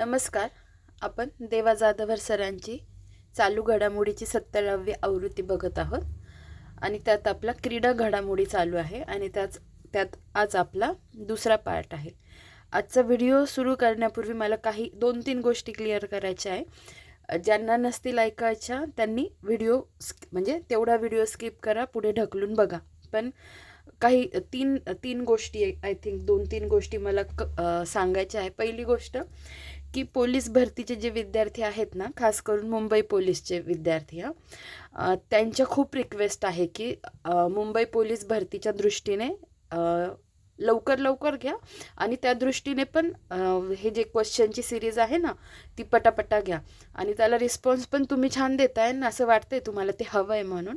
नमस्कार. आपण देवा जाधवर सरांची चालू घडामोडीची सत्तरावी आवृत्ती बघत आहोत. आणि त्यात आपला क्रीडा घडामोडी चालू आहे आणि त्याच त्यात आज आपला दुसरा पार्ट आहे. आजचा व्हिडिओ सुरू करण्यापूर्वी मला काही दोन तीन गोष्टी क्लिअर करायच्या आहे. ज्यांना नसतील ऐकायच्या त्यांनी व्हिडिओ म्हणजे तेवढा व्हिडिओ स्किप करा पुढे ढकलून बघा. पण काही तीन तीन गोष्टी आय थिंक दोन तीन गोष्टी मला क सांगायच्या आहे. पहिली गोष्ट की पोलीस भरतीचे जे विद्यार्थी आहेत ना खास करून मुंबई पोलीसचे विद्यार्थी हां त्यांच्या खूप रिक्वेस्ट आहे की मुंबई पोलीस भरतीच्या दृष्टीने लवकर लवकर घ्या आणि त्या दृष्टीने पण हे जे क्वेश्चनची सिरीज आहे ना ती पटापटा घ्या. आणि त्याला रिस्पॉन्स पण तुम्ही छान देताय ना असं वाटतंय तुम्हाला ते हवं आहे म्हणून.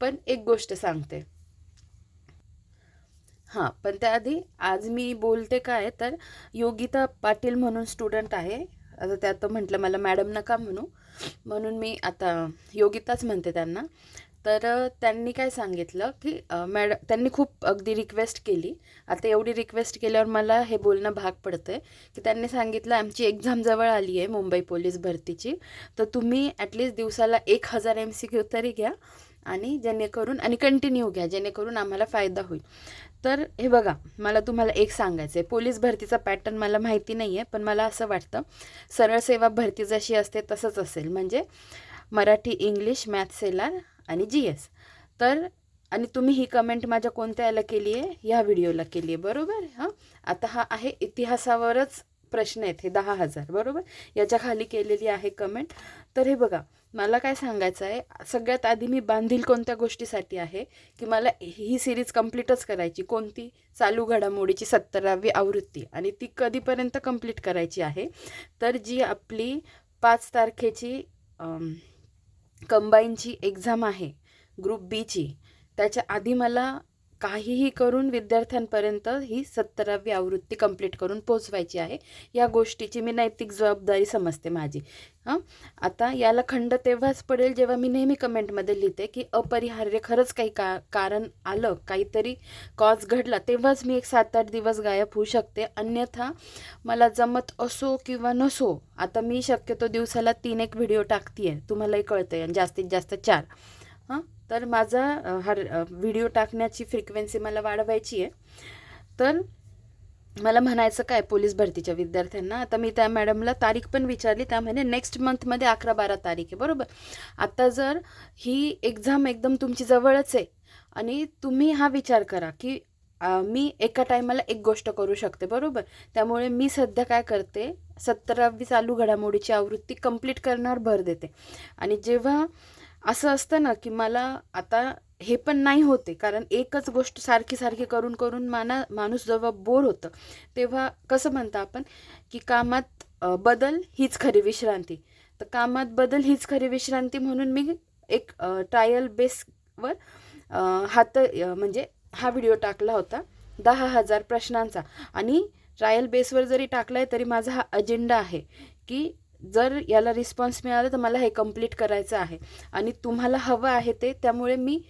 पण एक गोष्ट सांगते. हां पण त्याआधी आज मी बोलते काय तर योगिता पाटील म्हणून स्टुडंट आहे. आता त्यात म्हटलं मला मॅडम नका म्हणू. म्हणून मी आता योगिताच म्हणते त्यांना. तर त्यांनी काय सांगितलं की मॅड त्यांनी खूप अगदी रिक्वेस्ट केली. आता एवढी रिक्वेस्ट केल्यावर मला हे बोलणं भाग पडतं आहे की त्यांनी सांगितलं आमची एक्झाम जवळ आली आहे मुंबई पोलीस भरतीची. तर तुम्ही ॲटलिस्ट दिवसाला एक हजार एम सी क्यू तरी घ्या आणि जेणेकरून आणि कंटिन्यू घ्या जेणेकरून आम्हाला फायदा होईल. तर हे बघा मला तुम्हाला एक सांगायचं आहे पोलीस भरतीचा पॅटर्न मला माहिती नाही आहे पण मला असं वाटतं सरळ सेवा भरती जशी असते तसंच असेल. म्हणजे मराठी इंग्लिश मॅथ सेलार आणि जी एस तर आणि तुम्ही ही कमेंट माझ्या कोणत्या याला केली आहे ह्या व्हिडिओला केली आहे बरोबर? हां? आता हा आहे इतिहासावरच प्रश्न आहेत हे दहा हजार बरोबर? याच्या खाली केलेली आहे कमेंट तर हे बघा मला काय सांगायचं आहे सगळ्यात आधी मी बांधील कोणत्या गोष्टीसाठी आहे की मला ही सिरीज कंप्लीटच करायची कोणती? चालू घडामोडीची सत्तरावी आवृत्ती. आणि ती कधीपर्यंत कंप्लीट करायची आहे? तर जी आपली पाच तारखेची कंबाईनची एक्झाम आहे ग्रुप बीची त्याच्या आधी मला काहीही करून विद्यार्थ्यांपर्यंत ही सत्तरावी आवृत्ती कंप्लीट करून पोचवायची आहे. या गोष्टीची मी नैतिक जबाबदारी समजते माझी. हां? आता याला खंड तेव्हाच पडेल जेव्हा मी नेहमी कमेंटमध्ये लिहिते की अपरिहार्य खरंच काही का कारण आलं काहीतरी कॉज घडला तेव्हाच मी एक सात आठ दिवस गायब होऊ शकते. अन्यथा मला जमत असो किंवा नसो आता मी शक्यतो दिवसाला तीन एक व्हिडिओ टाकते आहे तुम्हालाही कळतं आहे आणि जास्तीत जास्त चार. हां? तर माझा हर व्हिडिओ टाकण्याची फ्रिक्वेन्सी मला वाढवायची आहे. तर मला म्हणायचं काय पोलीस भरतीच्या विद्यार्थ्यांना आता मी त्या मॅडमला तारीख पण विचारली त्या म्हणे नेक्स्ट मंथमध्ये अकरा बारा तारीख आहे बरोबर? आता जर ही एक्झाम एकदम तुमची जवळच आहे आणि तुम्ही हा विचार करा की मी एका टायमाला एक गोष्ट करू शकते बरोबर? त्यामुळे मी सध्या काय करते सत्तरावी चालू घडामोडीची आवृत्ती कंप्लीट करण्यावर भर देते. आणि जेव्हा असं असतं ना की मला आता हे पण नाही होते कारण एकच गोष्ट सारखी सारखी करून करून माना माणूस जेव्हा बोर होतं तेव्हा कसं म्हणतं आपण की कामात बदल हीच खरी विश्रांती. तर कामात बदल हीच खरी विश्रांती म्हणून मी एक ट्रायल बेसवर हात म्हणजे हा व्हिडिओ टाकला होता दहा हजार प्रश्नांचा. आणि ट्रायल बेसवर जरी टाकला आहे तरी माझा हा अजेंडा आहे की जर याला रिस्पॉन्स मिळाला तर मला हे कंप्लीट करायचं आहे. आणि तुम्हाला हवं आहे ते त्यामुळे मी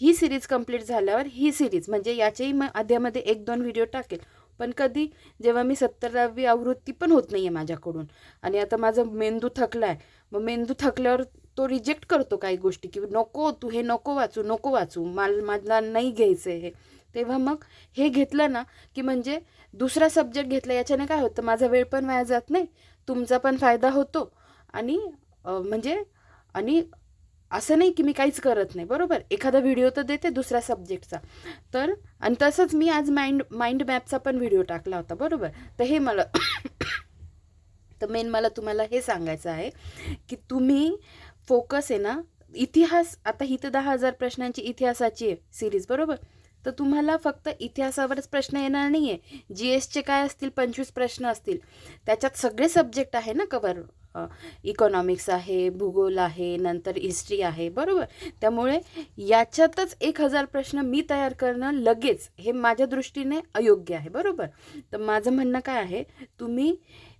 ही सिरीज कंप्लीट झाल्यावर ही सिरीज म्हणजे याच्याही मग आध्यामध्ये एक दोन व्हिडिओ टाकेल. पण कधी जेव्हा मी सत्तरावी आवृत्ती पण होत नाही आहे माझ्याकडून. आणि आता माझा मेंदू थकला आहे मग मेंदू थकल्यावर तो रिजेक्ट करतो काही गोष्टी की नको तू हे नको वाचू नको वाचू माल मला नाही घ्यायचं आहे हे. तेव्हा मग हे घेतलं ना की म्हणजे दुसरा सब्जेक्ट घेतला याच्याने काय होतं माझा वेळ पण वाया जात नाही. तुमचा पण फायदा होतो. आणि म्हणजे आणि असं नाही की मी काहीच करत नाही बरोबर? एखादा व्हिडिओ तर देते दुसऱ्या सब्जेक्टचा. तर आणि तसंच मी आज माइंड माइंड मॅपचा पण व्हिडिओ टाकला होता बरोबर? तर हे मला तर मेन मला तुम्हाला हे सांगायचं आहे की तुम्ही फोकस आहे ना इतिहास आता ही तर दहा हजार प्रश्नांची इतिहासाची आहे सिरीज बरोबर? तर तुम्हाला फक्त इतिहासावरच प्रश्न येणार नाही आहे जी एसचे काय असतील? पंचवीस प्रश्न असतील. त्याच्यात सगळे सब्जेक्ट आहे ना कवर इकॉनॉमिक्स आहे भूगोल आहे नंतर हिस्ट्री आहे. बरोबर? त्यामुळे याच्यातच एक हजार प्रश्न मी तयार करणं लगेच हे माझ्या दृष्टीने अयोग्य आहे. बरोबर? तर माझं म्हणणं काय आहे? तुम्ही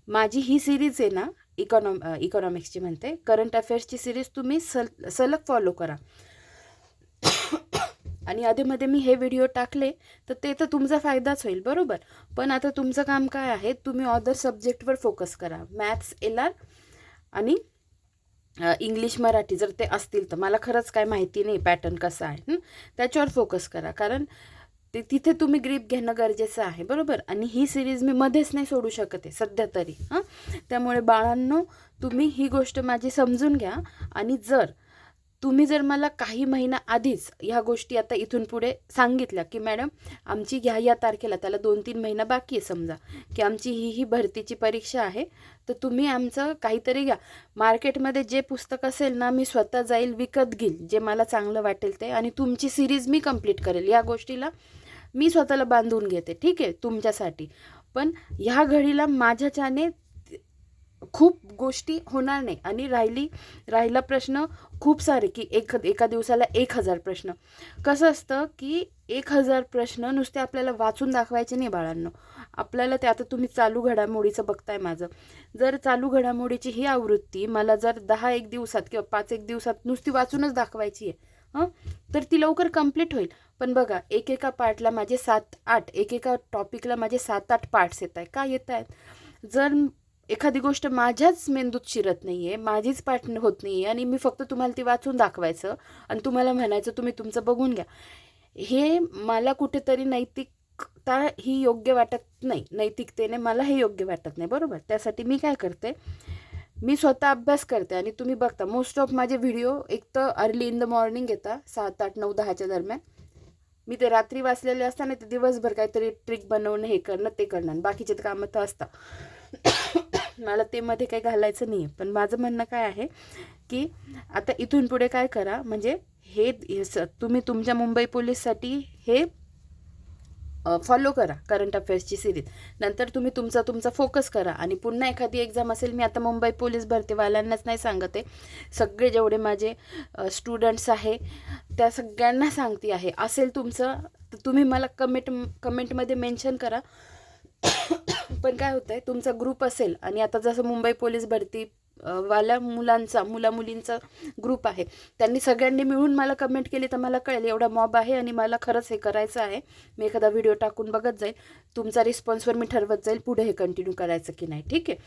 माझी ही सिरीज आहे ना इकॉनॉम इकॉनॉमिक्सची म्हणते. करंट अफेअर्सची सिरीज तुम्ही सल सलग फॉलो करा. आणि अधेमध्ये मी हे व्हिडिओ टाकले तर ते तर तुमचा फायदाच होईल बरोबर? पण आता तुमचं काम काय आहे? तुम्ही अदर सब्जेक्टवर फोकस करा. मॅथ्स एल आर आणि इंग्लिश मराठी जर ते असतील तर. मला खरंच काय माहिती नाही पॅटर्न कसा आहे त्याच्यावर फोकस करा. कारण ते तिथे तुम्ही ग्रीप घेणं गरजेचं आहे बरोबर? आणि ही सिरीज मी मध्येच नाही सोडू शकत आहे सध्या तरी हां? त्यामुळे बाळांनो तुम्ही ही गोष्ट माझी समजून घ्या. आणि जर तुम्ही जर मला काही महिना आधीच ह्या गोष्टी आता इथून पुढे सांगितल्या की मॅडम आमची ह्या या तारखेला त्याला दोन तीन महिना बाकी आहे समजा की आमची ही ही भरतीची परीक्षा आहे तर तुम्ही आमचं काहीतरी घ्या. मार्केटमध्ये जे पुस्तक असेल ना मी स्वतः जाईल विकत घेईल जे मला चांगलं वाटेल ते आणि तुमची सिरीज मी कंप्लीट करेल. या गोष्टीला मी स्वतःला बांधून घेते. ठीक आहे? तुमच्यासाठी. पण ह्या घडीला माझ्याच्याने खूप गोष्टी होणार नाही. आणि राहिली राहिला प्रश्न खूप सारे की एक एका दिवसाला एक हजार प्रश्न. कसं असतं की एक हजार प्रश्न नुसते आपल्याला वाचून दाखवायचे नाही बाळांनो. आपल्याला ते आता तुम्ही चालू घडामोडीचं बघताय माझं. जर चालू घडामोडीची ही आवृत्ती मला जर दहा एक दिवसात किंवा पाच एक दिवसात नुसती वाचूनच दाखवायची आहे हं? तर ती लवकर कंप्लीट होईल. पण बघा एकेका पार्टला माझे सात आठ एकेका टॉपिकला माझे सात आठ पार्ट्स येत आहे का येत आहेत जर एखादी गोष्ट माझ्याच मेंदूत शिरत नाही आहे माझीच पाठ होत नाही आहे आणि मी फक्त तुम्हाला ती वाचून दाखवायचं आणि तुम्हाला म्हणायचं तुम्ही तुमचं बघून घ्या. हे मला कुठेतरी नैतिकता ही योग्य वाटत नाही. नैतिकतेने मला हे योग्य वाटत नाही. बरोबर? त्यासाठी मी काय करते? मी स्वतः अभ्यास करते आणि तुम्ही बघता. मोस्ट ऑफ माझे व्हिडिओ एक तर अर्ली इन द मॉर्निंग येतात सात आठ नऊ दहाच्या दरम्यान. मी ते रात्री वाचलेले असताना ते दिवसभर काहीतरी ट्रिक बनवणं हे करणं ते करणं आणि बाकीचे तर कामं तर असतात. मला ते मध्ये काही घालायचं नाही पण माझं म्हणणं काय आहे की आता इथून पुढे काय करा म्हणजे हे स- तुम्ही तुमच्या मुंबई पोलीससाठी हे फॉलो करा करंट अफेअर्सची सिरीज नंतर तुम्ही तुमचा तुमचा फोकस करा. आणि पुन्हा एखादी एक्झाम असेल मी आता मुंबई पोलीस भरतीवाल्यांनाच नाही सांगत. आहे सगळे जेवढे माझे स्टुडंट्स आहे त्या सगळ्यांना सांगते आहे. असेल तुमचं तर तुम्ही मला कमेंट कमेंटमध्ये मेन्शन करा. पण काय होतं आहे तुमचा ग्रुप असेल आणि आता जसं मुंबई पोलीस भरती वाल्या मुलांचा मुला मुलींचा ग्रुप आहे त्यांनी सगळ्यांनी मिळून मला कमेंट केली तर मला कळेल एवढा मॉब आहे आणि मला खरंच हे करायचं आहे. मी एखादा व्हिडिओ टाकून बघत जाईल तुमचा रिस्पॉन्सवर मी ठरवत जाईल पुढे हे कंटिन्यू करायचं की नाही ठीक आहे?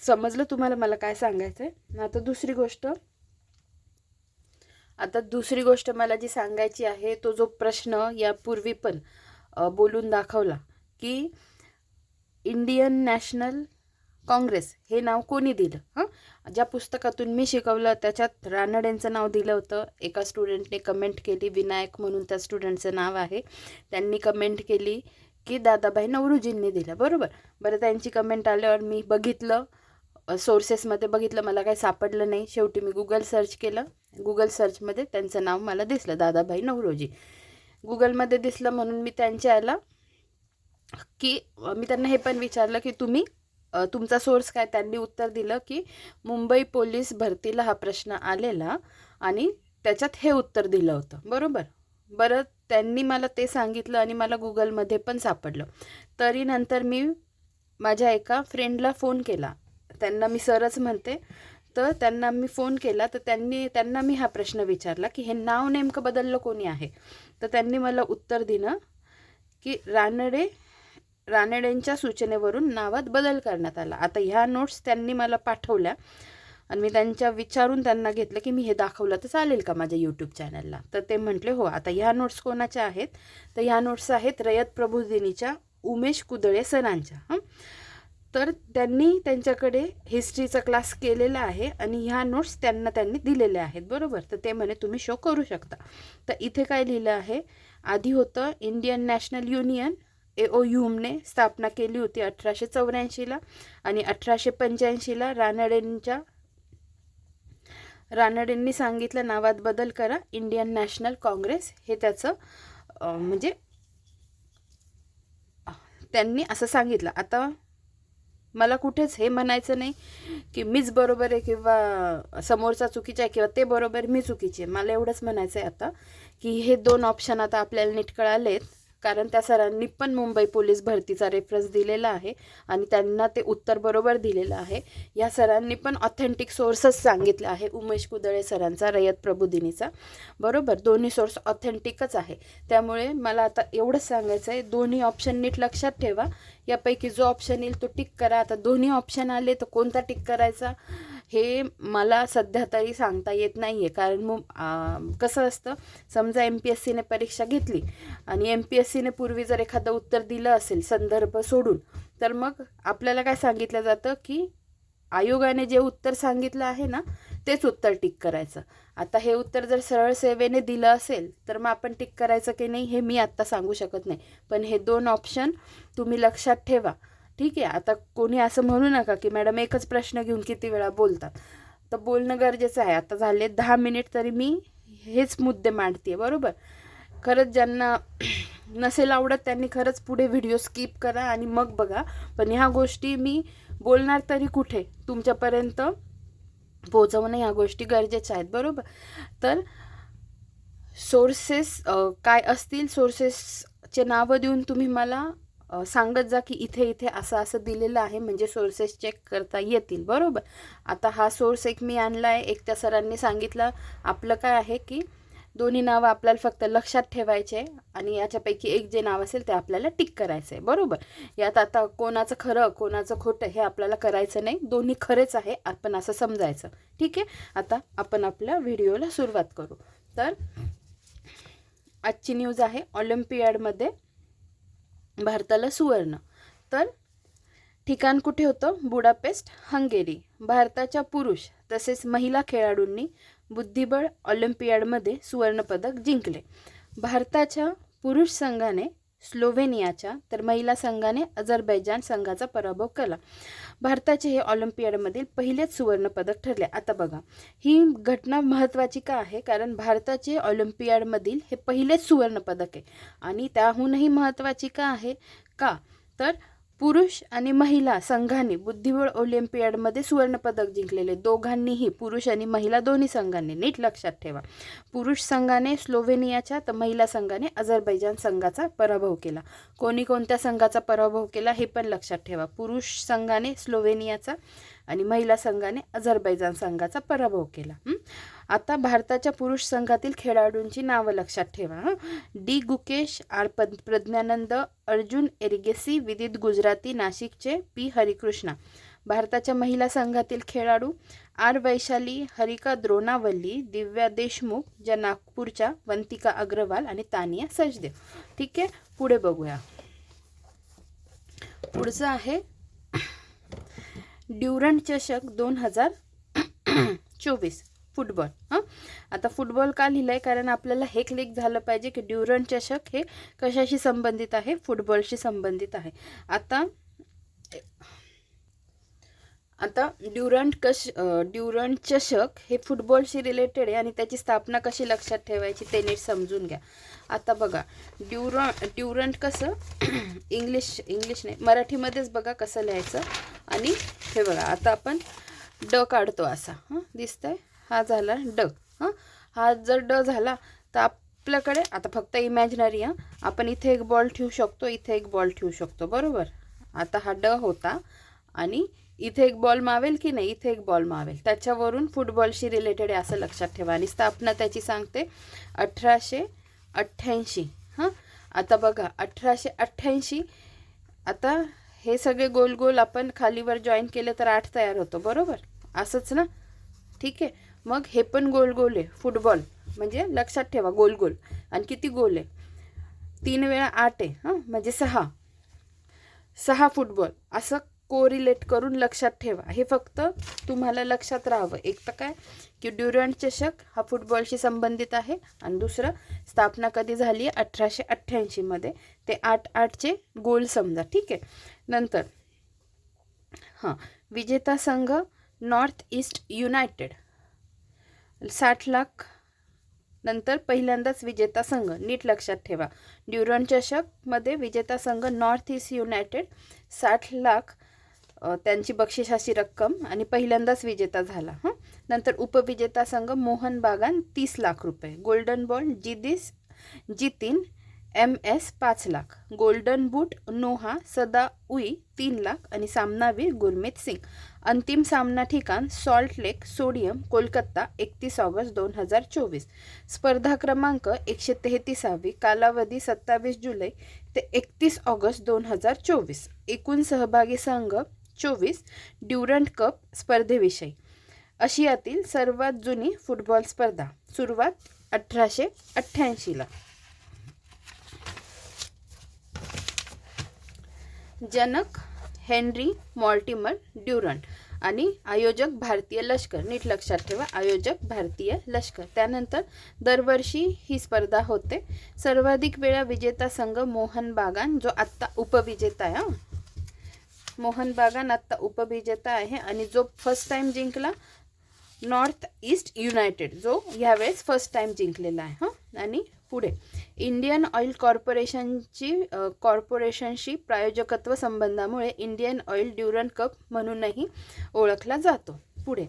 समजलं तुम्हाला मला काय सांगायचं आहे आता दुसरी गोष्ट आता दुसरी गोष्ट मला जी सांगायची आहे तो जो प्रश्न यापूर्वी पण बोलून दाखवला की इंडियन नॅशनल काँग्रेस हे नाव कोणी दिलं? हां? ज्या पुस्तकातून मी शिकवलं त्याच्यात रानडेंचं नाव दिलं होतं. एका स्टुडंटने कमेंट केली विनायक म्हणून त्या स्टुडंटचं नाव आहे. त्यांनी कमेंट केली की दादाभाई नवरूजींनी दिलं. बरोबर? बरं त्यांची कमेंट आल्यावर मी बघितलं सोर्सेसमध्ये बघितलं मला काही सापडलं नाही. शेवटी मी गुगल सर्च केलं. गुगल सर्चमध्ये त्यांचं नाव मला दिसलं दादाभाई नवरोजी. गुगलमध्ये दिसलं म्हणून मी त्यांच्या याला की मी त्यांना हे पण विचारलं की तुम्ही तुमचा सोर्स काय? त्यांनी उत्तर दिलं की मुंबई पोलीस भरतीला हा प्रश्न आलेला आणि त्याच्यात हे उत्तर दिलं होतं. बरोबर? बरं त्यांनी मला ते सांगितलं आणि मला गुगलमध्ये पण सापडलं. तरी नंतर मी माझ्या एका फ्रेंडला फोन केला. त्यांना मी सरच म्हणते. तर त्यांना मी फोन केला. तर त्यांनी त्यांना मी हा प्रश्न विचारला की हे नाव नेमकं बदललं कोणी आहे? तर त्यांनी मला उत्तर दिलं की रानडे रानडेंच्या सूचनेवरून नावात बदल करण्यात आला. आता ह्या नोट्स त्यांनी मला पाठवल्या आणि मी त्यांच्या विचारून त्यांना घेतलं की मी हे दाखवलं तर चालेल का माझ्या यूट्यूब चॅनलला तर ते म्हटले हो आता ह्या नोट्स कोणाच्या आहेत? तर ह्या नोट्स आहेत रयत प्रबोधिनीच्या उमेश कुदळे सरांच्या. हं? तर त्यांनी त्यांच्याकडे हिस्ट्रीचा क्लास केलेला आहे आणि ह्या नोट्स त्यांना त्यांनी दिलेल्या आहेत. बरोबर? तर ते म्हणे तुम्ही शो करू शकता. तर इथे काय लिहिलं आहे? आधी होतं Indian national union A O यूमने स्थापना केली होती अठराशे चौऱ्याऐंशीला आणि अठराशे पंच्याऐंशीला रानडेंच्या रानडेंनी सांगितलं नावात बदल करा इंडियन नॅशनल काँग्रेस हे त्याचं म्हणजे त्यांनी असं सांगितलं. आता मला कुठेच हे म्हणायचं नाही की मीच बरोबर आहे किंवा समोरचा चुकीचा आहे किंवा ते बरोबर मी चुकीची आहे. मला एवढंच म्हणायचं आहे आता की हे दोन ऑप्शन आता आपल्याला नीट कळालेत. कारण त्या सरांनी पण मुंबई पोलीस भरतीचा रेफरन्स दिलेला आहे आणि त्यांना ते उत्तर बरोबर दिलेलं आहे. या सरांनी पण ऑथेंटिक सोर्सच सांगितलं आहे. उमेश कुदळे सरांचा रयत प्रबुदिनीचा. बरोबर दोन्ही सोर्स ऑथेंटिकच आहे. त्यामुळे मला आता एवढंच सांगायचं आहे दोन्ही ऑप्शन नीट लक्षात ठेवा. यापैकी जो ऑप्शन येईल तो टिक करा. आता दोन्ही ऑप्शन आले तर कोणता टिक करायचा? हे मला सध्या तरी सांगता येत नाही आहे कारण मग कसं असतं समजा एम पी एस सीने परीक्षा घेतली आणि एम पी एस सीने पूर्वी जर एखादं उत्तर दिलं असेल संदर्भ सोडून तर मग आपल्याला काय सांगितलं जातं की आयोगाने जे उत्तर सांगितलं आहे ना तेच उत्तर टिक करायचं. आता हे उत्तर जर सरळ सेवेने दिलं असेल तर मग आपण टिक करायचं की नाही हे मी आत्ता सांगू शकत नाही. पण हे दोन ऑप्शन तुम्ही लक्षात ठेवा. ठीक आहे आता कोणी असं म्हणू नका की मॅडम एकच प्रश्न घेऊन किती वेळा बोलतात. तर बोलणं गरजेचं आहे. आता झाले दहा मिनिट तरी मी हेच मुद्दे मांडते बरोबर? खरंच ज्यांना नसेल आवडत त्यांनी खरंच पुढे व्हिडिओ स्किप करा आणि मग बघा. पण ह्या गोष्टी मी बोलणार तरी कुठे? तुमच्यापर्यंत पोहोचवणं ह्या गोष्टी गरजेच्या आहेत बरोबर? तर सोर्सेस काय असतील? सोर्सेसचे नावं देऊन तुम्ही मला सांगत जा की इथे इथे असं असं दिलेलं आहे म्हणजे सोर्सेस चेक करता येतील. बरोबर? आता हा सोर्स एक मी आणला आहे एक त्या सरांनी सांगितलं. आपलं काय आहे की दोन्ही नावं आपल्याला फक्त लक्षात ठेवायचे आणि याच्यापैकी एक जे नाव असेल ते आपल्याला टिक करायचं आहे बरोबर? यात आता कोणाचं खरं कोणाचं खोटं हे आपल्याला करायचं नाही. दोन्ही खरेच आहे आपण असं समजायचं. ठीक आहे? आता आपण आपल्या व्हिडिओला सुरुवात करू. तर आजची न्यूज आहे ऑलिम्पियाडमध्ये भारताला सुवर्ण. तर ठिकाण कुठे होतं? Budapest Hungary. भारताच्या पुरुष तसेच महिला खेळाडूंनी बुद्धिबळ ऑलिम्पियाडमध्ये सुवर्णपदक जिंकले. भारताच्या पुरुष संघाने स्लोव्हेनियाच्या तर महिला संघाने अझरबैजान संघाचा पराभव केला. भारताचे हे ऑलिम्पियाडमधील पहिलेच सुवर्णपदक ठरले. आता बघा ही घटना महत्त्वाची का आहे? कारण भारताचे ऑलिम्पियाडमधील हे पहिलेच सुवर्णपदक आहे. आणि त्याहूनही महत्त्वाची का आहे? का? तर पुरुष आणि महिला संघांनी बुद्धिबळ ऑलिम्पियाडमध्ये सुवर्णपदक जिंकलेले. दोघांनीही पुरुष आणि महिला दोन्ही संघांनी नीट लक्षात ठेवा. पुरुष संघाने स्लोव्हेनियाच्या तर महिला संघाने अझरबैजान संघाचा पराभव केला. कोणी कोणत्या संघाचा पराभव केला हे पण लक्षात ठेवा. पुरुष संघाने स्लोव्हेनियाचा आणि महिला संघाने अझरबैजान संघाचा पराभव केला. आता भारताच्या पुरुष संघातील खेळाडूंची नावं लक्षात ठेवा डी. गुकेश आर. पद प्रज्ञानंद अर्जुन एरिगेसी विदित गुजराती नाशिकचे पी. हरिकृष्णा. भारताच्या महिला संघातील खेळाडू आर. वैशाली हरिका द्रोणावल्ली दिव्या देशमुख ज्या नागपूरच्या वंतिका अग्रवाल आणि तानिया सजदेव. ठीक आहे पुढे बघूया. पुढचं आहे ड्युरंट चषक दोन हजार चोवीस. फुटबॉल हां? आता फुटबॉल का लिहिलं आहे कारण आपल्याला हे क्लिक झालं पाहिजे की ड्युरंट चषक हे कशाशी संबंधित आहे? फुटबॉलशी संबंधित आहे. आता आता ड्युरंट कश ड्युरंट चषक हे फुटबॉलशी रिलेटेड आहे आणि त्याची स्थापना कशी लक्षात ठेवायची ते नीट समजून घ्या. आता बघा ड्युरं ड्युरंट कसं इंग्लिश इंग्लिश नाही मराठीमध्येच बघा कसं लिहायचं. आणि हे बघा आता आपण ड काढतो असा हां? दिसतंय? हा झाला ड हां? हा जर ड झाला तर आपल्याकडे आता फक्त इमॅजिनरी हां? आपण इथे एक बॉल ठेवू शकतो इथे एक बॉल ठेवू शकतो बरोबर? आता हा ड होता आणि इथे एक बॉल मावेल की नाही इथे एक बॉल मावेल. त्याच्यावरून फुटबॉलशी रिलेटेड आहे असं लक्षात ठेवा. आणि स्थापना त्याची सांगते अठराशे अठ्ठ्याऐंशी हां? आता बघा अठराशे अठ्ठ्याऐंशी आता हे सगळे गोल गोल आपण खालीवर जॉईन केले तर आठ तयार होतो बरोबर? असंच ना? ठीक आहे. मग हे पण गोल गोल आहे. फुटबॉल म्हणजे लक्षात ठेवा गोल गोल. आणि किती गोल आहे? तीन वेळा आठ आहे हां? म्हणजे सहा. सहा फुटबॉल. असं कोरिलेट करून लक्षात ठेवा. हे फक्त तुम्हाला लक्षात राहावं. एक तर काय? की ड्युरंट चषक हा फुटबॉलशी संबंधित आहे. आणि दुसरं स्थापना कधी झाली आहे? अठराशे अठ्ठ्याऐंशीमध्ये ते आठ आठचे गोल समजा. ठीक आहे? नंतर हां. विजेता संघ नॉर्थ ईस्ट युनायटेड साठ लाख नंतर पहिल्यांदाच विजेता संघ नीट लक्षात ठेवा. ड्युरन चषकमध्ये विजेता संघ नॉर्थ ईस्ट युनायटेड साठ लाख त्यांची बक्षिसाची रक्कम आणि पहिल्यांदाच विजेता झाला. हं? नंतर उपविजेता संघ मोहन बागान तीस लाख रुपये. गोल्डन बॉल जिदिस जितीन एम एस पाच लाख. गोल्डन बूट नोहा सदा उई तीन लाख आणि सामनावीर गुरमीत सिंग. अंतिम सामना ठिकाण सॉल्ट लेक सोडियम कोलकाता एकतीस ऑगस्ट दोन हजार चोवीस. स्पर्धा क्रमांक एकशे तेहतीसावी कालावधी सत्तावीस जुलै ते एकतीस ऑगस्ट दोन हजार चोवीस. एकूण सहभागी संघ चोवीस ड्युरंट कप स्पर्धेविषयी. आशियातील सर्वात जुनी फुटबॉल स्पर्धा सुरुवात अठराशे अठ्ठ्याऐंशीला. जनक हेनरी मॉल्टिमर ड्युरंट आणि आयोजक भारतीय लष्कर. नीट लक्षात ठेवा आयोजक भारतीय लष्कर. त्यानंतर दरवर्षी ही स्पर्धा होते. सर्वाधिक वेळा विजेता संघ मोहन बागान जो आत्ता उपविजेता आहे मोहन बागान आत्ता उपविजेता आहे आणि जो फर्स्ट टाइम जिंकला नॉर्थ ईस्ट युनायटेड जो ह्यावेळेस फर्स्ट टाइम जिंकलेला आहे हां. आणि पुढे. इंडियन ऑइल कॉर्पोरेशनची कॉर्पोरेशनशी प्रायोजकत्व संबंधामुळे इंडियन ऑइल ड्युरन कप म्हणूनही ओळखला जातो. पुढे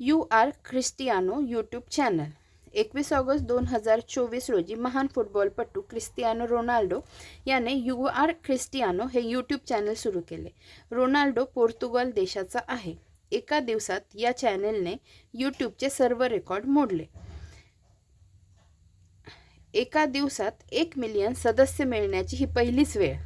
U R Cristiano YouTube channel. एकवीस ऑगस्ट दोन हजार चोवीस रोजी महान फुटबॉलपटू क्रिस्टियानो रोनाल्डो याने यू आर ख्रिस्टियानो हे यूट्यूब चॅनल सुरू केले. रोनाल्डो पोर्तुगाल देशाचा आहे. एका दिवसात या चॅनेलने यूट्यूबचे सर्व रेकॉर्ड मोडले. एका दिवसात एक मिलियन सदस्य मिळण्याची ही पहिलीच वेळ.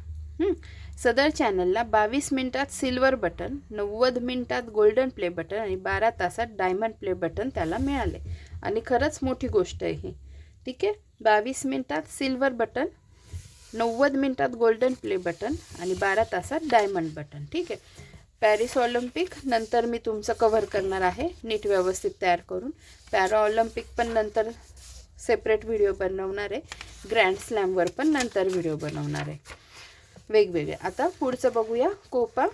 सदर चॅनलला बावीस मिनिटात सिल्वर बटन नव्वद मिनिटात गोल्डन प्ले बटन आणि बारा तासात डायमंड प्ले बटन त्याला मिळाले. आणि खरंच मोठी गोष्ट आहे ही. ठीक आहे? बावीस मिनिटात सिल्वर बटन नव्वद मिनिटात गोल्डन प्ले बटन आणि बारा तासात डायमंड बटन ठीक आहे? पॅरिस ऑलिम्पिक नंतर मी तुमचं कव्हर करणार आहे. नीट व्यवस्थित तयार करून. पॅरा ऑलिम्पिक पण नंतर सेपरेट व्हिडिओ बनवणार आहे. ग्रँड स्लॅमवर पण नंतर व्हिडिओ बनवणार आहे. वेगवेगळे. आता पुढचं बघूया. कोपा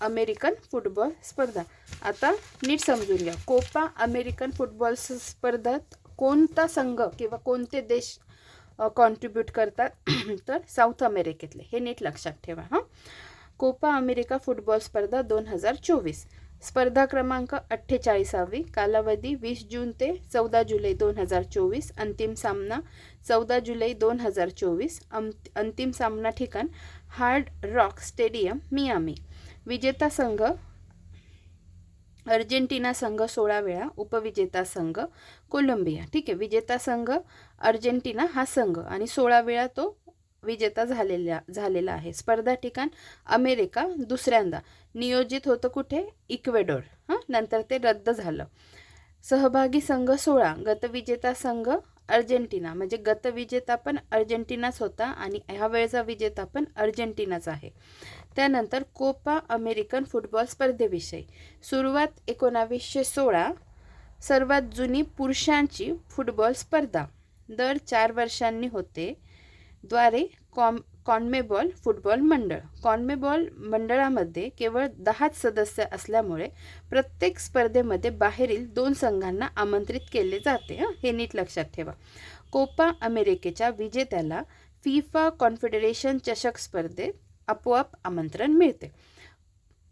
अमेरिकन फुटबॉल स्पर्धा. आता नीट समजून घ्या. कोपा अमेरिकन फुटबॉल स्पर्धात स्पर्धेत कोणता संघ किंवा कोणते देश कॉन्ट्रीब्यूट करतात? तर साऊथ अमेरिकेतले हे नीट लक्षात ठेवा हां. कोपा अमेरिका फुटबॉल स्पर्धा दोन हजार चोवीस. स्पर्धा क्रमांक अठ्ठेचाळीसावी कालावधी वीस जून ते चौदा जुलै दोन हजार चोवीस अंतिम सामना चौदा जुलै दोन हजार चोवीस अं अंतिम सामना ठिकाण हार्ड रॉक स्टेडियम मियामी. विजेता संघ अर्जेंटिना संघ सोळा वेळा उपविजेता संघ कोलंबिया. ठीक आहे विजेता संघ अर्जेंटिना हा संघ आणि सोळा वेळा तो विजेता झालेला झालेला आहे. स्पर्धा ठिकाण अमेरिका दुसऱ्यांदा. नियोजित होतं कुठे? इक्वेडोर. हां? नंतर ते रद्द झालं. सहभागी संघ सोळा. गतविजेता संघ अर्जेंटिना. म्हणजे गतविजेता पण अर्जेंटिनाच होता आणि ह्या वेळेचा विजेता पण अर्जेंटिनाच आहे. त्यानंतर कोपा अमेरिकन फुटबॉल स्पर्धेविषयी. सुरुवात एकोणावीसशे सोळा. सर्वात जुनी पुरुषांची फुटबॉल स्पर्धा. दर चार वर्षांनी होते. द्वारे कॉम कॉन्मेबॉल फुटबॉल मंडळ. कॉन्मेबॉल मंडळामध्ये केवळ दहाच सदस्य असल्यामुळे प्रत्येक स्पर्धेमध्ये बाहेरील दोन संघांना आमंत्रित केले जाते हे नीट लक्षात ठेवा. कोपा अमेरिकेच्या विजेत्याला फिफा कॉन्फेडरेशन चषक स्पर्धेत आपोआप आमंत्रण मिळते.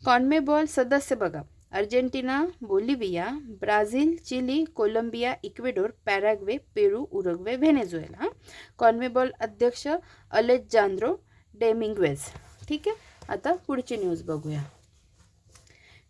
कॉन्मेबॉल सदस्य बघा Argentina Bolivia Brazil Chile Colombia Ecuador Paraguay Peru Uruguay Venezuela. हां कॉन्मेबॉल अध्यक्ष अलेजांद्रो डेमिंग्वेज ठीक आहे? आता पुढची न्यूज बघूया.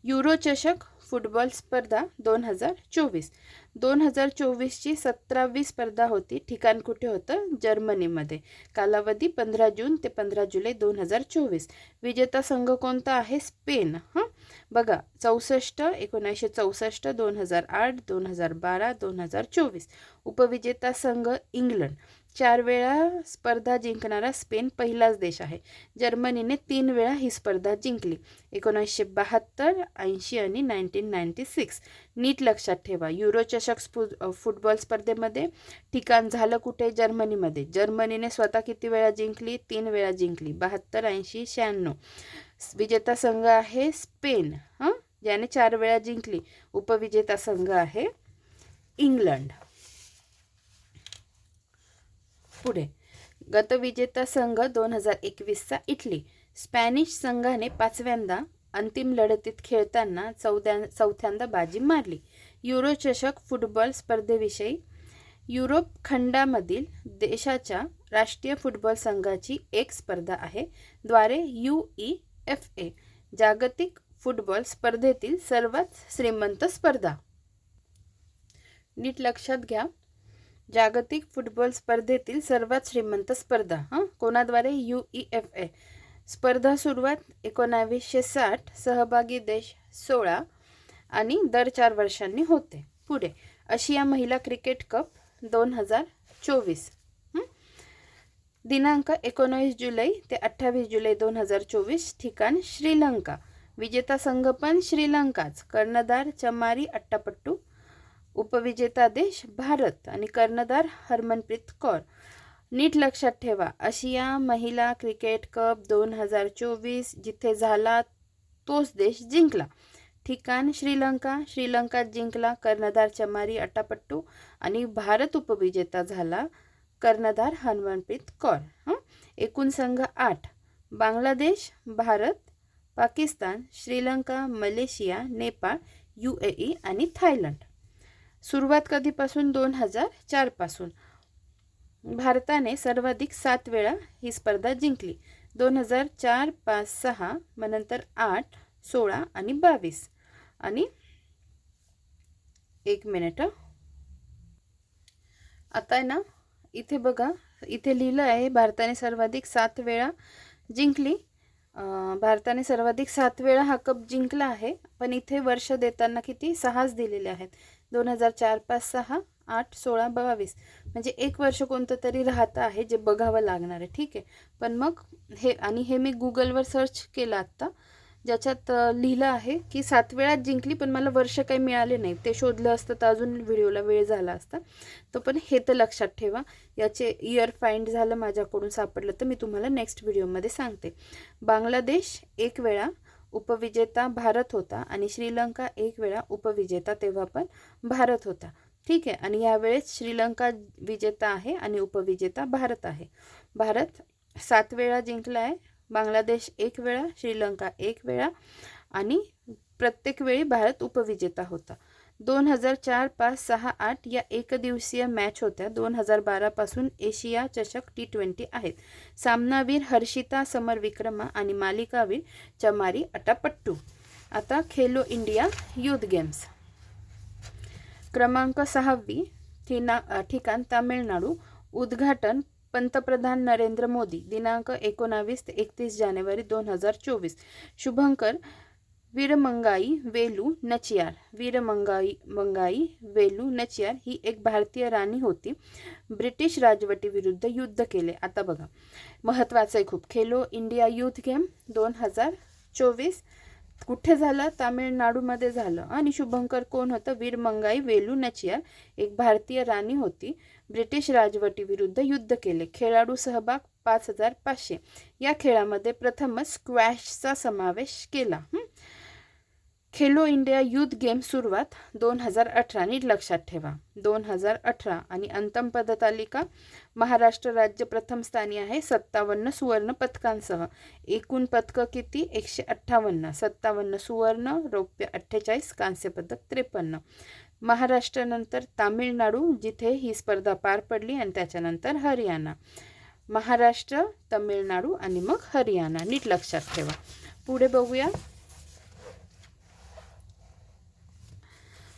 युरो चषक फुटबॉल स्पर्धा दोन हजार चोवीस. दोन हजार चोवीसची सतरावी स्पर्धा होती. ठिकाण कुठे होतं? जर्मनीमध्ये. कालावधी पंधरा जून ते पंधरा जुलै दोन हजार चोवीस. विजेता संघ कोणता आहे? स्पेन. हां? बघा चौसष्ट एकोणीसशे चौसष्ट दोन हजार आठ दोन हजार बारा दोन हजार चोवीस. उपविजेता संघ इंग्लंड. चार वेळा स्पर्धा जिंकणारा स्पेन पहिलाच देश आहे. जर्मनीने तीन वेळा ही स्पर्धा जिंकली. एकोणीसशे बहात्तर ऐंशी आणि नाईन्टीन नाईन्टी सिक्स. नीट लक्षात ठेवा युरो चषक फुटबॉल स्पर्धेमध्ये ठिकाण झालं कुठे? जर्मनीमध्ये. जर्मनीने स्वतः किती वेळा जिंकली? तीन वेळा जिंकली. बहात्तर ऐंशी शहाण्णव. विजेता संघ आहे स्पेन हां? ज्याने चार वेळा जिंकली. उपविजेता संघ आहे इंग्लंड. पुढे. गतविजेता संघ दोन हजार एकवीसचा इटली. स्पॅनिश संघाने पाचव्यांदा अंतिम लढतीत खेळताना चौद्या चौथ्यांदा बाजी मारली. युरोचषक फुटबॉल स्पर्धेविषयी युरोप खंडामधील देशाच्या राष्ट्रीय फुटबॉल संघाची एक स्पर्धा आहे द्वारे यू ई एफ ए जागतिक फुटबॉल स्पर्धेतील सर्वात श्रीमंत स्पर्धा. नीट लक्षात घ्या. जागतिक फुटबॉल स्पर्धेतील सर्वात श्रीमंत स्पर्धा हां? कोणाद्वारे? U E F A. स्पर्धा सुरुवात एकोणावीसशे साठ सहभागी देश सोळा आणि दर चार वर्षांनी होते. पुढे आशिया महिला क्रिकेट कप दोन हजार चोवीस. दिनांक एकोणावीस जुलै ते अठ्ठावीस जुलै दोन हजार चोवीस ठिकाण श्रीलंका. विजेता संघ पण श्रीलंकाच. कर्णधार चमारी अट्टापट्टू. उपविजेता देश भारत आणि कर्णधार हरमनप्रीत कौर. नीट लक्षात ठेवा आशिया महिला क्रिकेट कप दोन हजार चोवीस जिथे झाला तोच देश जिंकला. ठिकाण श्रीलंका. श्रीलंका जिंकला कर्णधार चमारी अट्टापट्टू आणि भारत उपविजेता झाला कर्णधार हरमनप्रीत कौर हं? एकूण संघ आठ. Bangladesh Bharat Pakistan Sri Lanka Malaysia Nepal U A E आणि थायलंड. सुरुवात कधीपासून? दोन हजार चारपासून. भारताने सर्वाधिक सात वेळा ही स्पर्धा जिंकली. दोन हजार चार पाच सहा मग नंतर आठ सोळा आणि बावीस. आणि एक मिनिट. आता आहे ना इथे बघा इथे लिहिलं आहे भारताने सर्वाधिक सात वेळा जिंकली. भारताने सर्वाधिक सात वेळा हा कप जिंकला आहे पण इथे वर्ष देताना किती? सहाच दिलेले आहेत. दोन हजार चार पाच सहा आठ सोळा बावीस. म्हणजे एक वर्ष कोणतं तरी राहतं आहे जे बघावं लागणार आहे. ठीक आहे. पण मग हे आणि हे मी गुगलवर सर्च केलं आत्ता. ज्याच्यात लिहिलं आहे की सात वेळात जिंकली पण मला वर्ष काही मिळाले नाही. ते शोधलं असतं तर अजून व्हिडिओला वेळ झाला असता. तो पण हे तर लक्षात ठेवा. याचे इयर फाइंड झालं माझ्याकडून सापडलं तर मी तुम्हाला नेक्स्ट व्हिडिओमध्ये सांगते. बांगलादेश एक वेळा उपविजेता भारत होता आणि श्रीलंका एक वेळा उपविजेता तेव्हा पण भारत होता. ठीक आहे? आणि यावेळेस श्रीलंका विजेता आहे आणि उपविजेता भारत आहे. भारत सात वेळा जिंकला आहे बांगलादेश एक वेळा श्रीलंका एक वेळा आणि प्रत्येक वेळी भारत उपविजेता होता. दोन हजार चार पाच सहा आठ या एकदिवसीय मॅच होत्या. दोन हजार बारापासून एशिया चषक टी ट्वेंटी आहेत. सामनावीर हर्षिता समर विक्रमा आणि मालिकावीर चमारी अटापट्टू. आता खेलो इंडिया युथ गेम्स क्रमांक सहावी ठिना ठिकाण तामिळनाडू. उद्घाटन पंतप्रधान नरेंद्र मोदी दिनांक एकोणावीस ते एकतीस जानेवारी दोन हजार चोवीस. शुभंकर वीरमंगाई वेलू नचियार. वीरमंगाई मंगाई वेलू नचियार ही एक भारतीय राणी होती. ब्रिटिश राजवटीविरुद्ध युद्ध केले. आता बघा. महत्त्वाचं आहे खूप. खेलो इंडिया युथ गेम दोन हजार चोवीस. कुठे झालं? तामिळनाडूमध्ये झालं. आणि शुभंकर कोण होतं? वीरमंगाई वेलू नचियार एक भारतीय राणी होती. ब्रिटिश राजवटीविरुद्ध युद्ध केले. खेळाडू सहभाग पाच हजार पाचशे. या खेळामध्ये प्रथमच स्क्वॅशचा समावेश केला. खेलो इंडिया युथ गेम सुरुवात दोन हजार अठरा नीट लक्षात ठेवा. दोन हजार अठरा आणि अंतम पदतालिका. महाराष्ट्र राज्य प्रथम स्थानी आहे सत्तावन्न सुवर्ण पदकांसह. एकूण पदकं किती? एकशे अठ्ठावन्न. सत्तावन्न सुवर्ण रौप्य अठ्ठेचाळीस कांस्य पदक त्रेपन्न. महाराष्ट्रानंतर तामिळनाडू जिथे ही स्पर्धा पार पडली आणि त्याच्यानंतर हरियाणा. महाराष्ट्र तमिळनाडू आणि मग हरियाणा नीट लक्षात ठेवा. पुढे बघूया.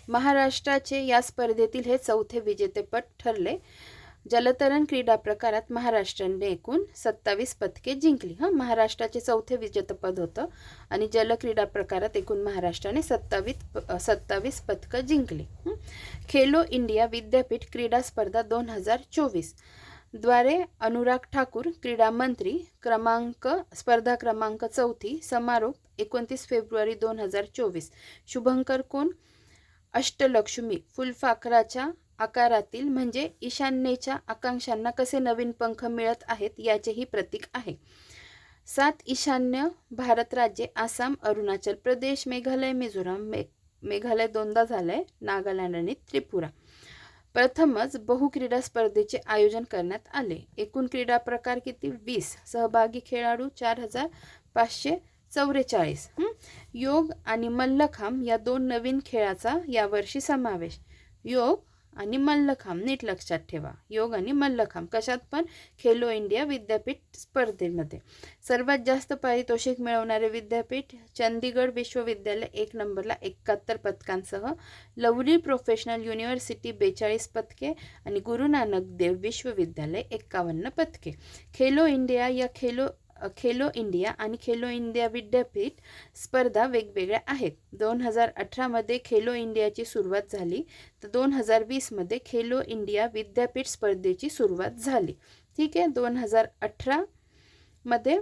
महाराष्ट्राचे या स्पर्धेतील हे चौथे विजेतेपद ठरले. जलतरण क्रीडा प्रकारात महाराष्ट्राने एकूण सत्तावीस पदके जिंकली. हां महाराष्ट्राचे चौथे विजेतेपद होतं आणि जलक्रीडा प्रकारात एकूण महाराष्ट्राने सत्तावीस सत्तावीस पदकं जिंकली. खेलो इंडिया विद्यापीठ क्रीडा स्पर्धा दोन हजार चोवीसद्वारे अनुराग ठाकूर क्रीडा मंत्री क्रमांक स्पर्धा क्रमांक चौथी समारोप एकोणतीस फेब्रुवारी दोन हजार चोवीस. शुभंकर कोण? अष्टलक्ष्मी फुलफाखराच्या आकारातील म्हणजे ईशान्येच्या आकांक्षांना कसे नवीन पंख मिळत आहेत याचेही प्रतीक आहे. सात ईशान्य भारत राज्ये आसाम अरुणाचल प्रदेश मेघालय मिझोराम मे मेघालय दोनदा झालंय नागालँड आणि त्रिपुरा. प्रथमच बहुक्रीडा स्पर्धेचे आयोजन करण्यात आले. एकूण क्रीडा प्रकार किती? वीस. सहभागी खेळाडू चार हजार पाचशे चौवेचाळीस. योग आणि मल्लखांब या दोन नवीन खेळाचा यावर्षी समावेश. योग आणि मल्लखांब नीट लक्षात ठेवा. योग आणि मल्लखांब. कशात पण? खेलो इंडिया विद्यापीठ स्पर्धेमध्ये. सर्वात जास्त पारितोषिक मिळवणारे विद्यापीठ चंदीगड विश्वविद्यालय एक नंबरला एकाहत्तर पदकांसह लवली प्रोफेशनल युनिव्हर्सिटी बेचाळीस पदके आणि गुरु नानक देव विश्वविद्यालय एक्कावन्न पदके. खेलो इंडिया या खेलो खेलो इंडिया आणि खेलो इंडिया विद्यापीठ स्पर्धा वेगवेगळ्या आहेत. दोन हजार अठरामध्ये खेलो इंडियाची सुरुवात झाली तर दोन हजार वीसमध्ये खेलो इंडिया विद्यापीठ स्पर्धेची सुरुवात झाली. ठीक आहे? दोन हजार अठरामध्ये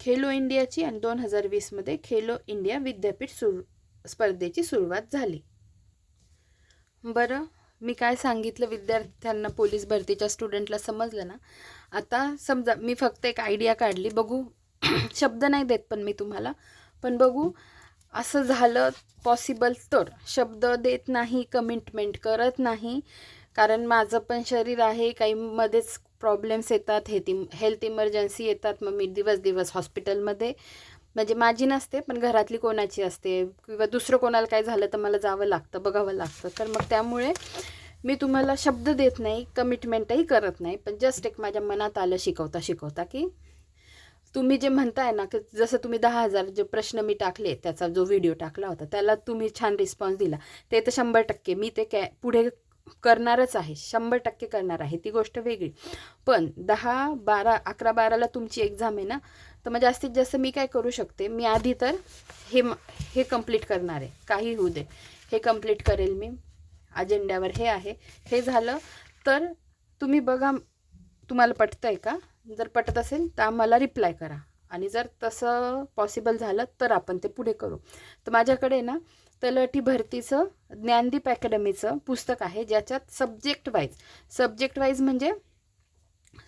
खेलो इंडियाची आणि दोन हजार वीसमध्ये खेलो इंडिया विद्यापीठ सुरू स्पर्धेची सुरुवात झाली. बरं मी काय सांगितलं? विद्यार्थ्यांना पोलीस भरतीच्या स्टुडंटला समजलं ना? आता समजा मी फक्त एक आयडिया काढली. बघू. शब्द नाही देत पण मी तुम्हाला. पण बघू. असं झालं पॉसिबल तर. शब्द देत नाही कमिटमेंट करत नाही. कारण माझं पण शरीर आहे. काही मध्येच प्रॉब्लेम्स येतात. हे ती हेल्थ इमर्जन्सी येतात. मग मी दिवस दिवस हॉस्पिटलमध्ये म्हणजे माझी नसते पण घरातली कोणाची असते? किंवा दुसरं कोणाला काय झालं तर मला जावं लागतं बघावं लागतं. तर मग त्यामुळे मी तुम्हाला शब्द देत नाही कमिटमेंटही करत नाही पण जस्ट एक माझ्या मनात आलं शिकवता शिकवता की तुम्ही जे म्हणताय ना की जसं तुम्ही दहा हजार जे प्रश्न मी टाकले त्याचा जो व्हिडिओ टाकला होता त्याला तुम्ही छान रिस्पॉन्स दिला. ते तर शंभर टक्के मी ते कॅ पुढे करणारच आहे शंभर टक्के करणार आहे ती गोष्ट वेगळी. पण दहा बारा अकरा बाराला तुमची एक्झाम आहे ना तर मग जास्तीत जास्त मी काय करू शकते? मी आधी तर हे म- हे कंप्लीट करणार आहे काही होऊ दे. हे कंप्लीट करेल मी. अजेंड्यावर हे आहे. हे झालं तर तुम्ही बघा तुम्हाला पटतं आहे का? जर पटत असेल तर आम्हाला रिप्लाय करा. आणि जर तसं पॉसिबल झालं तर आपण ते पुढे करू. तर माझ्याकडे ना तलाठी भरतीचं ज्ञानदीप अकॅडमीचं पुस्तक आहे ज्याच्यात सब्जेक्ट वाईज सब्जेक्ट वाईज म्हणजे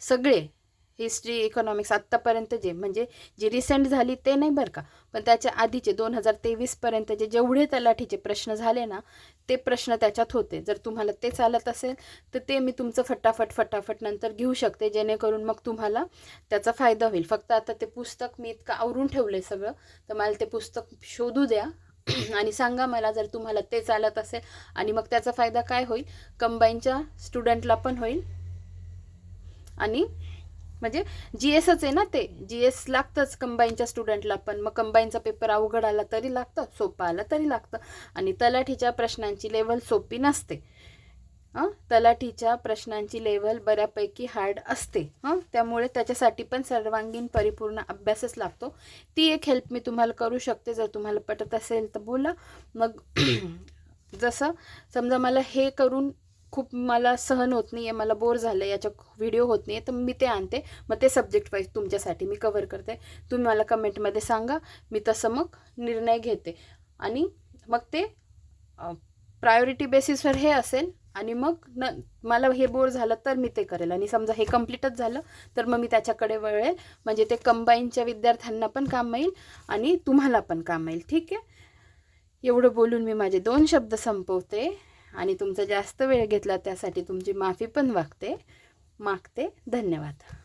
सगळे हिस्ट्री इकॉनॉमिक्स आत्तापर्यंत जे म्हणजे जी रिसेंट झाली ते नाही बरं का. पण त्याच्या आधीचे दोन हजार तेवीसपर्यंतचे जेवढे तलाठीचे प्रश्न झाले ना ते प्रश्न त्याच्यात होते. जर तुम्हाला ते चालत असेल तर ते मी तुमचं फटाफट फटाफट नंतर घेऊ शकते. जेणेकरून मग तुम्हाला त्याचा फायदा होईल. फक्त आता ते पुस्तक मी इतकं आवरून ठेवलं आहे सगळं तर मला ते पुस्तक शोधू द्या. आणि सांगा मला जर तुम्हाला ते चालत असेल आणि मग त्याचा फायदा काय होईल? कंबाईनच्या स्टुडंटला पण होईल. आणि म्हणजे जी एसच आहे ना ते. जी एस लागतंच कंबाईनच्या स्टुडंटला पण. मग कंबाईनचा पेपर अवघड आला तरी लागतं सोपा आला तरी लागतं. आणि तलाठीच्या प्रश्नांची लेवल सोपी नसते. हं? तलाठीच्या प्रश्नांची लेवल बऱ्यापैकी हार्ड असते. हं? त्यामुळे त्याच्यासाठी पण सर्वांगीण परिपूर्ण अभ्यासच लागतो. ती एक हेल्प मी तुम्हाला करू शकते. जर तुम्हाला पटत असेल तर बोला. मग जसं समजा मला हे करून खूप मला सहन होत नाही आहे मला बोर झालं याच्या व्हिडिओ होत नाही आहे तर मी ते आणते. मग ते सब्जेक्ट वाईज तुमच्यासाठी मी कवर करते. तुम्ही मला कमेंटमध्ये सांगा मी तसं मग निर्णय घेते. आणि मग ते प्रायोरिटी बेसिसवर हे असेल आणि मग न मला हे बोर झालं तर मी ते करेल. आणि समजा हे कम्प्लीटच झालं तर मग मी त्याच्याकडे वळेल. म्हणजे ते कंबाईनच्या विद्यार्थ्यांना पण काम येईल आणि तुम्हाला पण काम येईल. ठीक आहे? एवढं बोलून मी माझे दोन शब्द संपवते. आणि तुमचा जास्त वेळ घेतला त्यासाठी तुमची माफी पण वागते. मागते. धन्यवाद.